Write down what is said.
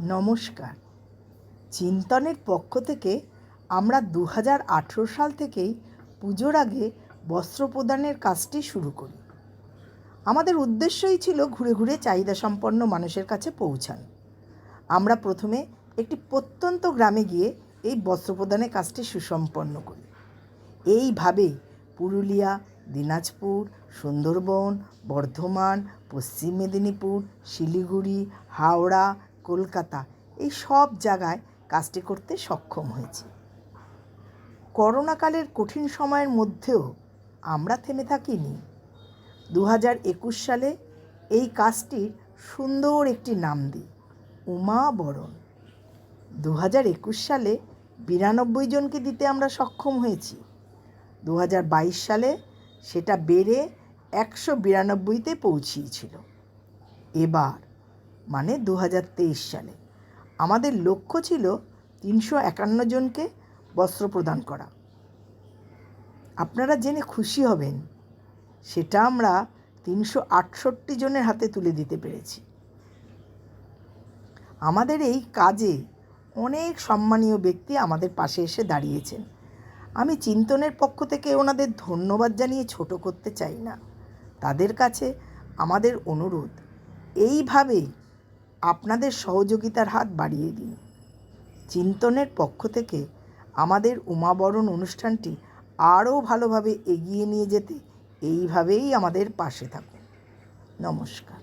নমস্কার। চিন্তনের পক্ষ থেকে আমরা দু হাজার আঠেরো সাল থেকেই পুজোর আগে বস্ত্র প্রদানের কাজটি শুরু করি। আমাদের উদ্দেশ্যই ছিল ঘুরে ঘুরে চাহিদা সম্পন্ন মানুষের কাছে পৌঁছানো। আমরা প্রথমে একটি প্রত্যন্ত গ্রামে গিয়ে এই বস্ত্র প্রদানের কাজটি সুসম্পন্ন করি। এইভাবে পুরুলিয়া, দিনাজপুর, সুন্দরবন, বর্ধমান, পশ্চিম মেদিনীপুর, শিলিগুড়ি, হাওড়া কলকাতা, এই সব জায়গায় কাজটি করতে সক্ষম হয়েছি। করোনাকালের কঠিন সময়ের মধ্যেও আমরা থেমে থাকিনি। দু হাজার একুশ সালে এই কাজটির সুন্দর একটি নাম দিই উমা বরণ দু হাজার একুশ সালে বিরানব্বই জনকে দিতে আমরা সক্ষম হয়েছি। দু হাজার বাইশ সালে সেটা বেড়ে একশো বিরানব্বইতে পৌঁছিয়েছিল। এবার মানে দু হাজার তেইশ সালে। আমাদের লক্ষ্য ছিল তিনশো একান্ন জনকে বস্ত্র প্রদান করা। আপনারা জেনে খুশি হবেন, সেটা আমরা তিনশো আটষট্টি জনের হাতে তুলে দিতে পেরেছি। আমাদের এই কাজে অনেক সম্মানীয় ব্যক্তি আমাদের পাশে এসে দাঁড়িয়েছেন। আমি চিন্তনের পক্ষ থেকে ওনাদের ধন্যবাদ জানিয়ে ছোট করতে চাই না। তাদের কাছে আমাদের অনুরোধ, এইভাবেই আপনাদের সহযোগিতার হাত বাড়িয়ে দিন। চিন্তনের পক্ষ থেকে আমাদের উমাবরণ অনুষ্ঠানটি আরও ভালোভাবে এগিয়ে নিয়ে যেতে এইভাবেই আমাদের পাশে থাকুন। নমস্কার।